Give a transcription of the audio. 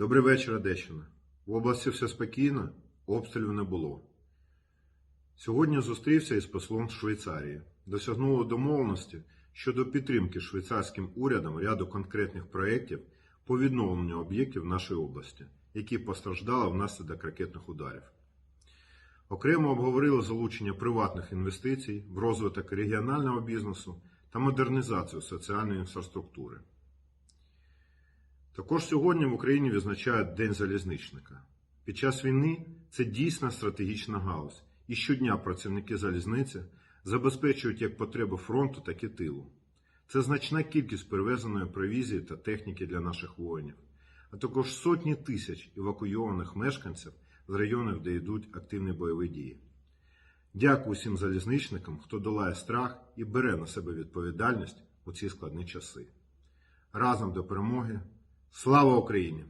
Добрий вечір, Одещина. В області все спокійно, обстрілів не було. Сьогодні зустрівся із послом Швейцарії. Досягнуло домовленості щодо підтримки швейцарським урядом ряду конкретних проєктів по відновленню об'єктів нашої області, які постраждали внаслідок ракетних ударів. Окремо обговорили залучення приватних інвестицій в розвиток регіонального бізнесу та модернізацію соціальної інфраструктури. Також сьогодні в Україні відзначають День залізничника. Під час війни це дійсно стратегічна галузь, і щодня працівники залізниці забезпечують як потреби фронту, так і тилу. Це значна кількість перевезеної провізії та техніки для наших воїнів, а також сотні тисяч евакуйованих мешканців з районів, де йдуть активні бойові дії. Дякую всім залізничникам, хто долає страх і бере на себе відповідальність у ці складні часи. Разом до перемоги. Слава Україні!